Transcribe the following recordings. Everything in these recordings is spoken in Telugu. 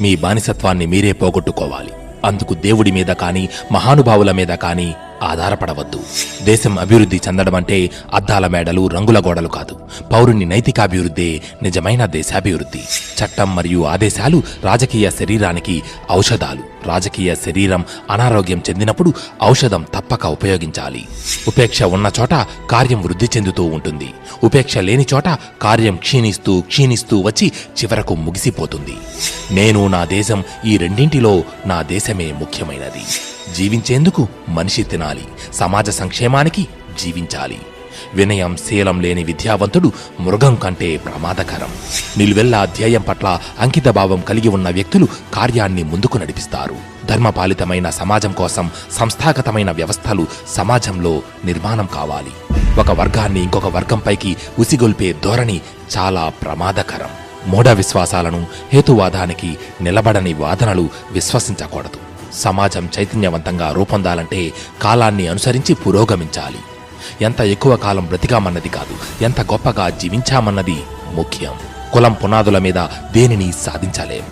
మీ బానిసత్వాన్ని మీరే పోగొట్టుకోవాలి. అందుకు దేవుడి మీద కానీ మహానుభావుల మీద కానీ ఆధారపడవద్దు. దేశం అభివృద్ధి చెందడం అంటే అద్దాల మేడలు రంగుల గోడలు కాదు. పౌరుని నైతికాభివృద్ధే నిజమైన దేశాభివృద్ధి. చట్టం మరియు ఆదేశాలు రాజకీయ శరీరానికి ఔషధాలు. రాజకీయ శరీరం అనారోగ్యం చెందినప్పుడు ఔషధం తప్పక ఉపయోగించాలి. ఉపేక్ష ఉన్న చోట కార్యం వృద్ధి చెందుతూ ఉంటుంది. ఉపేక్ష లేని చోట కార్యం క్షీణిస్తూ క్షీణిస్తూ వచ్చి చివరకు ముగిసిపోతుంది. నేను నా దేశం ఈ రెండింటిలో నా దేశమే ముఖ్యమైనది. జీవించేందుకు మనిషి తినాలి. సమాజ సంక్షేమానికి జీవించాలి. వినయం శీలం లేని విద్యావంతుడు మృగం కంటే ప్రమాదకరం. నిలువెల్ల అధ్యాయం పట్ల అంకితభావం కలిగి ఉన్న వ్యక్తులు కార్యాన్ని ముందుకు నడిపిస్తారు. ధర్మపాలితమైన సమాజం కోసం సంస్థాగతమైన వ్యవస్థలు సమాజంలో నిర్మాణం కావాలి. ఒక వర్గాన్ని ఇంకొక వర్గంపైకి ఉసిగొల్పే ధోరణి చాలా ప్రమాదకరం. మూఢ విశ్వాసాలను హేతువాదానికి నిలబడని వాదనలు విశ్వసించకూడదు. సమాజం చైతన్యవంతంగా రూపొందాలంటే కాలాన్ని అనుసరించి పురోగమించాలి. ఎంత ఎక్కువ కాలం బ్రతికామన్నది కాదు ఎంత గొప్పగా జీవించామన్నది ముఖ్యం. కులం పునాదుల మీద దేనిని సాధించలేం.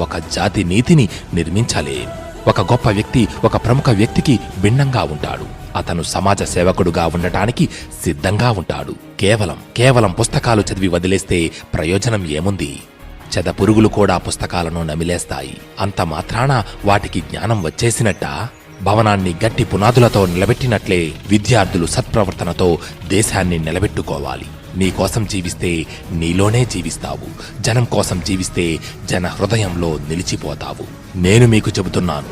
ఒక జాతి నీతిని నిర్మించలేం. ఒక గొప్ప వ్యక్తి ఒక ప్రముఖ వ్యక్తికి భిన్నంగా ఉంటాడు. అతను సమాజ సేవకుడుగా ఉండటానికి సిద్ధంగా ఉంటాడు. కేవలం కేవలం పుస్తకాలు చదివి వదిలేస్తే ప్రయోజనం ఏముంది? చెద పురుగులు కూడా పుస్తకాలను నమిలేస్తాయి. అంత మాత్రాన వాటికి జ్ఞానం వచ్చేసినట్ట? భవనాన్ని గట్టి పునాదులతో నిలబెట్టినట్లే విద్యార్థులు సత్ప్రవర్తనతో దేశాన్ని నిలబెట్టుకోవాలి. నీకోసం జీవిస్తే నీలోనే జీవిస్తావు. జనం కోసం జీవిస్తే జన హృదయంలో నిలిచిపోతావు. నేను మీకు చెబుతున్నాను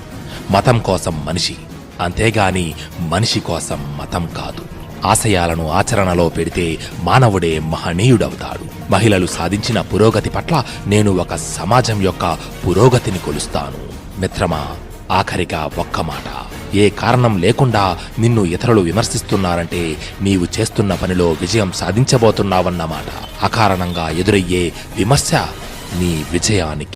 మతం కోసం మనిషి. అంతేగాని మనిషి కోసం మతం కాదు. ఆశయాలను ఆచరణలో పెడితే మానవుడే మహనీయుడవుతాడు. మహిళలు సాధించిన పురోగతి పట్ల నేను ఒక సమాజం యొక్క పురోగతిని కొలుస్తాను. మిత్రమా ఆఖరిగా ఒక్క మాట. ఏ కారణం లేకుండా నిన్ను ఇతరులు విమర్శిస్తున్నారంటే నీవు చేస్తున్న పనిలో విజయం సాధించబోతున్నావన్నమాట అకారణంగా ఎదురయ్యే విమర్శ నీ విజయానికి